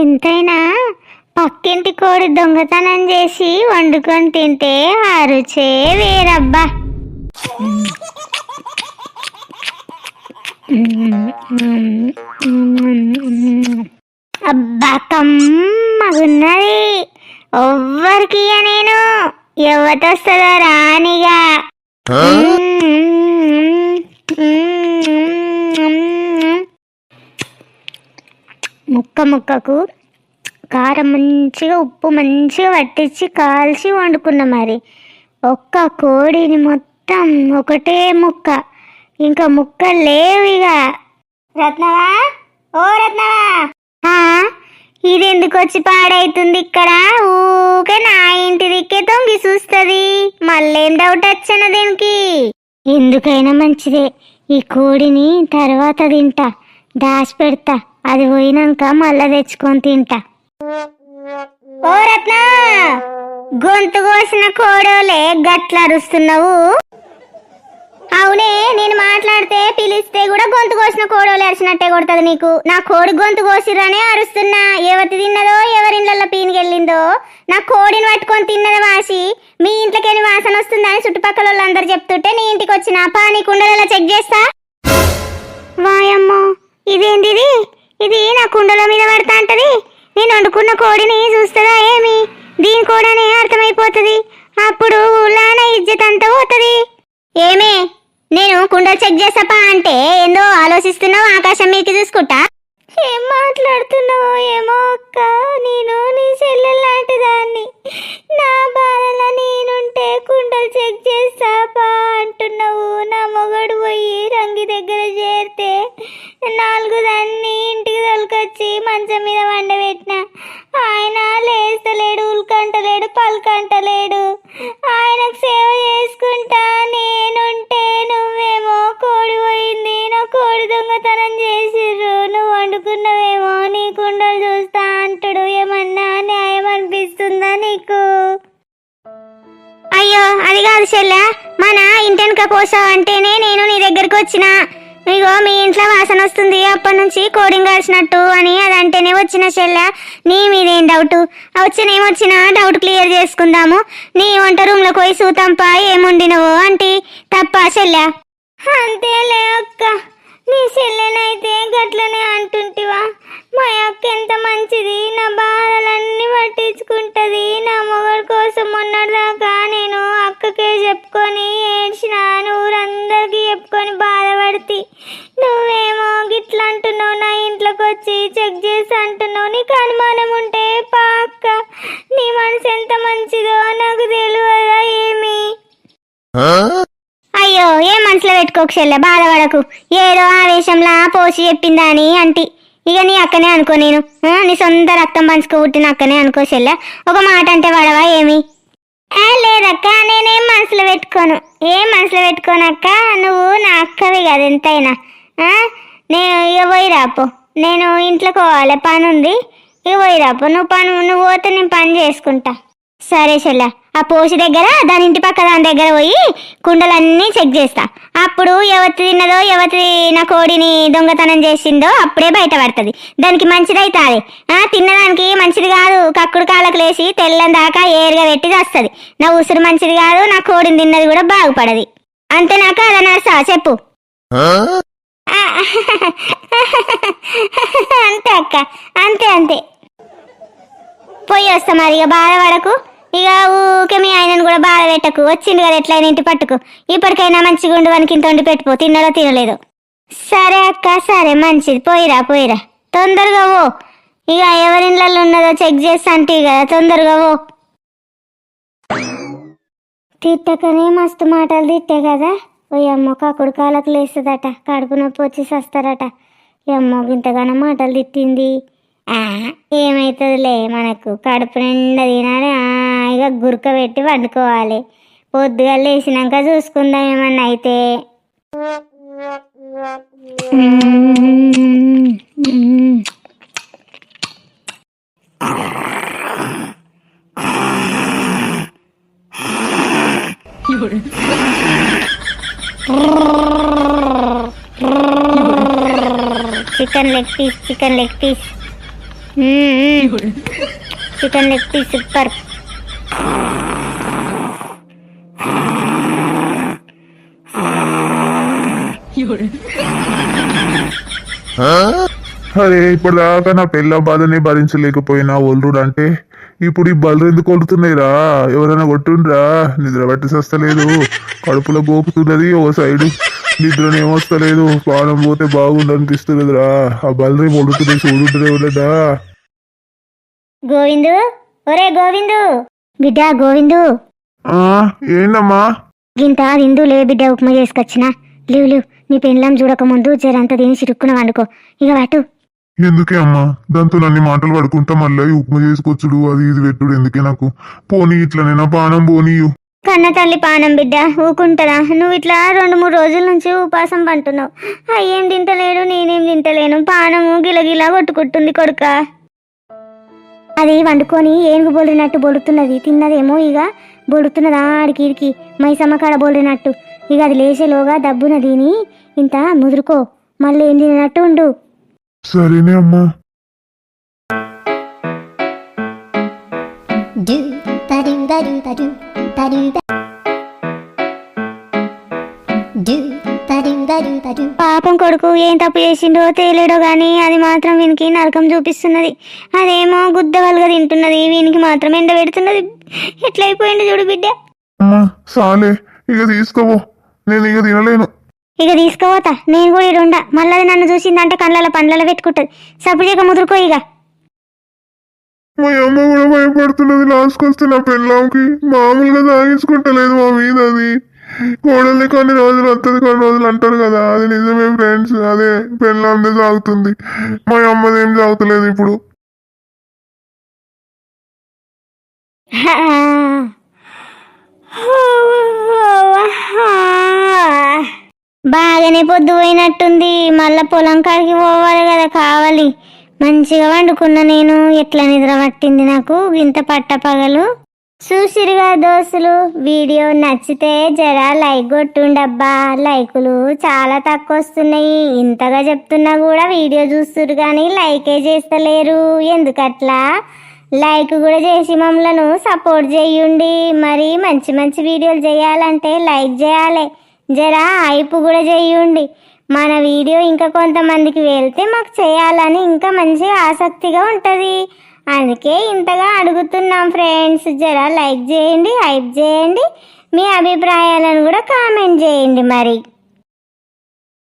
ఎంతైనా పక్కింటి కోడి దొంగతనం చేసి వండుకొని తింటే ఆ రుచే వేరబ్బా. అబ్బా కమ్మగున్నది. ఎవ్వరికి నేను? ఎవతొస్తుందో రానిగా. ముక్క ముక్కకు కారం మంచిగా ఉప్పు మంచిగా పట్టించి కాల్చి వండుకున్నాం మరి. ఒక్క కోడిని మొత్తం ఒకటే ముక్క. ఇంకా ముక్క లేవు ఇక. రత్నవా? ఓ రత్నవా! ఇది ఎందుకు వచ్చి పాడైతుంది ఇక్కడ? ఊకే నా ఇంటి దిక్కే తొంగి చూస్తుంది. మళ్ళేం డౌట్ వచ్చాను దీనికి? ఎందుకైనా మంచిదే. ఈ కోడిని తర్వాత తింటా. దాచి పెడతా. అది పోయినాక మళ్ళా తెచ్చుకొని తింటా. ఓ రత్న! గొంతు కోసిన కోడోలే గట్ల అరుస్తున్నావు? అవునే నేను మాట్లాడితే పిలిస్తే కూడా గొంతు కోసిన కోడోలు అరిచినట్టే కొడుతుంది నీకు. నా కోడి గొంతు కోసిరనే అరుస్తున్నా. ఎవరి తిన్నదో ఎవరిళ్ళల్లో పీనికెళ్ళిందో. నా కోడిని పట్టుకొని తిన్నది వాసి మీ ఇంట్లోకెళ్ళి వాసన వస్తుందని చుట్టుపక్కల వాళ్ళందరూ చెప్తుంటే నీ ఇంటికి వచ్చిన పానీ కుండలలో చెక్ చేస్తా? వాయమ్మో ఇదేంది ఇది నా కుండల మీద పడతా అంటది. నేను వండుకున్న కోడిని చూస్తుందా ఏమి? దీని కూడానే అర్థమైపోతుంది. అప్పుడు ఊళ్ళో మంచం మీద వండబెట్టిన. ఆయన లేస్తలేడు ఉల్కంటలేడు పల్కంటలేడు. ఆయనకు సేవ చేసుకుంటా నేనుంటే నువ్వేమో కోడి పోయింది నా కోడి దొంగతనం చేసిర్రు. నువ్వు వండుకున్నవేమో నీ కుండలు చూస్తా అంటాడు ఏమన్నా న్యాయం అనిపిస్తుందా నీకు? అయ్యో అది కాదు చెల్లె. మన ఇంటెనక కోసావంటేనే నేను నీ దగ్గరికి వచ్చిన. ఇగో మీ ఇంట్లో వాసన వస్తుంది. అప్పటి నుంచి కోడింగ్ కాల్చినట్టు అని అది అంటేనే వచ్చిన చెల్ల. నీ మీదేం డౌట్ వచ్చినేమొచ్చినా డౌట్ క్లియర్ చేసుకుందాము. నీ వంట రూమ్లో పోయి సూతంపా ఏముండినవో అంటే. తప్ప చెల్ల? అంతేలే అక్క. నీ చెల్లెనైతే గట్లనే అంటుంటివా. మా అక్క ఎంత మంచిది. నా బాధలన్నీ పట్టించుకుంటది. నా మొగడు కోసం మొన్నటిదాకా నేను అక్కకే చెప్పుకొని ఏడ్చిన ఊరందరికీ చెప్పుకొని బాధపడితే. నువ్వేమో గిట్లా అంటున్నావు నా ఇంట్లోకి వచ్చి చెక్ చేసి అంటున్నావు. నీకు అనుమానం ఉంటే పాక్క నీ మనసు ఎంత మంచిదో నాకు తెలియదా ఏమి? అయ్యో ఏ మనసులో పెట్టుకోకు చెల్లె బాధపడకు. ఏదో ఆవేశంలా పోసి చెప్పిందా అని అంటి. ఇక నీ అక్కనే అనుకో నేను. నీ సొంత రక్తం పంచుకు పుట్టిన అక్కనే అనుకో చెల్లె. ఒక మాట అంటే పడవా ఏమి? లేదక్క నేనేం మనసులో పెట్టుకోను. ఏం మనసులో పెట్టుకోనక్క? నువ్వు నా అక్కవి కదా ఎంతైనా. నేను ఇక పోయి రాపో. నేను ఇంట్లోకి పోవాలి పని ఉంది ఇక పోయి రాపో. నువ్వు పని నువ్వు పోతే నేను పని చేసుకుంటా. సరే చెల్ల. ఆ పోసి దగ్గర దాని ఇంటి పక్క దాని దగ్గర పోయి కుండలన్నీ చెక్ చేస్తా. అప్పుడు ఎవరి తిన్నదో ఎవరి నా కోడిని దొంగతనం చేసిందో అప్పుడే బయటపడుతుంది దానికి మంచిదైతుంది. ఆ తిన్నదానికి మంచిది కాదు. కక్కుడు కాళ్ళకు లేచి తెల్లని దాకా ఏరుగా పెట్టి వస్తుంది నా ఉసురు మంచిది కాదు నా కోడిని తిన్నది కూడా బాగుపడది. అంతేనాక అదనర్సా చెప్పు. అంతే అక్క అంతే అంతే. పోయి వస్తా మరి ఇక బాధపడకు ఇక ఊకే మీ ఆయనను కూడా బాధ పెట్టకు. వచ్చింది కదా ఎట్లయినా ఇంటి పట్టుకు. ఇప్పటికైనా మంచిగా ఉండు వానికి ఇంత వండి పెట్టుకో. తిన్నదో తినలేదు. సరే అక్క సరే మంచిది. పోయిరా పోయిరా. తొందరగా ఓ ఇక ఎవరిళ్ళల్లో ఉన్నదో చెక్ చేస్తా అంటే కదా తొందరగా ఓ తిట్టకనే మస్తు మాటలు తిట్టే కదా. ఓ అమ్మో కాకుడు కాలకు లేస్తుందట. కడుపు నొప్పి వచ్చి సస్తారట. అమ్మో ఇంతగానో మాటలు తిట్టింది. ఏమవుతుందిలే మనకు? కడుపు నిండా తినాలి హాయిగా గురక పెట్టి వండుకోవాలి. పొద్దుగా లేచినాక చూసుకుందాం ఏమన్నా అయితే. Chicken leg piece chicken leg piece chicken leg piece super అరే ఇప్పుడు దాకా నా పెళ్ళ బాధని భరించలేకపోయినా ఒల్లుడు అంటే ఇప్పుడు ఈ బలు ఎందుకు కొడుతున్నాయిరా? ఎవరైనా కొట్టుండ్రా? నిద్ర పట్టి సస్తలేదు. కడుపులో గోపుతున్నది ఓ సైడు. నిద్రనేమొస్తలేదు ప్రాణం పోతే బాగుండు అనిపిస్తున్నదిరా ఆ బలరే మొడుతున్నాయి చూడుంటూనే ఉన్నదా? గోవిందు? ఒరే గోవిందు! బిడ్డ గోవిందు! ఆ ఏంటమ్మా గింత తిందు లే బిడ్డ ఉప్మా చేసుకొచ్చిన. లేవు లేవు. నీ పెళ్ళాం చూడకముందు జరంతా తిని చిరుక్కున వండుకో. ఇక వాటు. ఎందుకే అమ్మా? దాంతో అన్ని మాటలు పడుకుంటా మళ్ళీ ఉప్మా చేసుకొచ్చుడు అది ఇది పెట్టుడు ఎందుకే నాకు? పోనీ ఇట్లనైనా పానం పోనీయు. కన్న తల్లి పానం బిడ్డ ఊకుంటారా నువ్వు ఇట్లా రెండు మూడు రోజుల నుంచి ఉపాసం పంటున్నావు. అయ్యేం తింటలేడు నేనేం తింటలేను. పానము గిలగిలా కొట్టుకుంటుంది కొడుక. అది వండుకొని ఏనుగు బొలినట్టు బొడుతున్నది. తిన్నదేమో ఇక బొడుతున్నదా ఆడికి ఇడికి మైసమ్మ కాడ బొలినట్టు. ఇక అది లేచేలోగా దబ్బున తిని ఇంత ముదురుకో. మళ్ళీ ఏం తినట్టు ఉండు. సరేనే అమ్మా. పాపం కొడుకు ఏం తప్పు చేసిండో తేలేడో గాని అది మాత్రం వీనికి నరకం చూపిస్తున్నది. అదేమో గుద్దవలుగా తింటున్నది వీనికి మాత్రం ఎండ పెడుతున్నది. ఎట్లయిపోయింది చూడు బిడ్డ? అమ్మా సాలే ఇక తీసుకోవో నేను ఇక తినలేను. ఇక తీసుకుపోతా. నేను కూడా ఇడుండా మళ్ళీ అది నన్ను చూసిందంటే కళ్ళ పండ్లలో పెట్టుకుంటది. సప్పుడు ఇక ముదురుకో ఇక. మా అమ్మ కూడా భయపడుతున్నది. లాస్ట్కి వస్తే నా పెళ్ళాంకి. మామూలుగా తాగించుకుంటలేదు మా మీద అది. కోడల్ని కొన్ని రోజులు వస్తుంది కొన్ని రోజులు అంటారు కదా. అది నిజమే ఫ్రెండ్స్ అదే పెళ్ళాందే సాగుతుంది. మా అమ్మదేం సాగుతలేదు ఇప్పుడు. బాగానే పొద్దు పోయినట్టుంది మళ్ళా పొలం కాడికి పోవాలి కదా కావాలి. మంచిగా వండుకున్న నేను. ఎట్లా నిద్ర పట్టింది నాకు? ఇంత పట్ట పగలు. చూసిరుగా దోస్తులు వీడియో నచ్చితే జరా లైక్ కొట్టుండబ్బా. లైకులు చాలా తక్కువ వస్తున్నాయి ఇంతగా చెప్తున్నా కూడా వీడియో చూస్తురు కానీ లైకే చేస్తలేరు. ఎందుకట్లా? లైక్ కూడా చేసి మమ్మలను సపోర్ట్ చేయండి. మరి మంచి మంచి వీడియోలు చేయాలంటే లైక్ చేయాలి. జరా హైప్ కూడా చేయండి. మన వీడియో ఇంకా కొంతమందికి వెళ్తే మాకు చేయాలని ఇంకా మంచి ఆసక్తిగా ఉంటుంది. అందుకే ఇంతగా అడుగుతున్నాం ఫ్రెండ్స్. జరా లైక్ చేయండి హైప్ చేయండి. మీ అభిప్రాయాలను కూడా కామెంట్ చేయండి మరి.